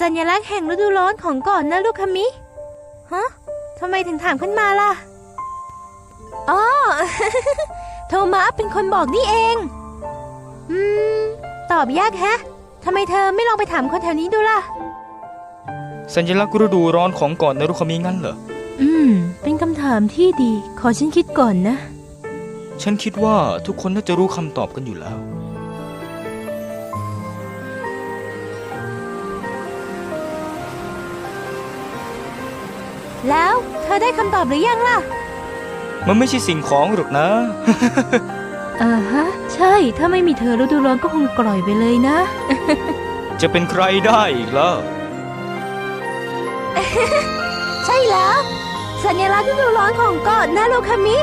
สัญลักษณ์แห่งฤดูร้อนของเก่อนนะลูกคามิฮะทำไมถึงถามขึ้นมาล่ะอ๋อโทมัสเป็นคนบอกนี่เอง อืม ตอบยากแฮะทำไมเธอไม่ลองไปถามคนแถวนี้ดูล่ะ สัญลักษณ์ฤดูร้อนของเกาะนารุคามิงั้นเหรอ อืม เป็นคำถามที่ดี ขอฉันคิดก่อนนะ ฉันคิดว่าทุกคนน่าจะรู้คำตอบกันอยู่แล้ว แล้วเธอได้คำตอบหรือยังล่ะ มันไม่ใช่สิ่งของหรอกนะ อ่าฮะ ใช่ ถ้าไม่มีเธอฤดูร้อนก็คงกล่อยไปเลยนะ จะเป็นใครได้อีกล่ะ ใช่แล้ว สัญลักษณ์ฤดูร้อนของเกาะนาโรคามิ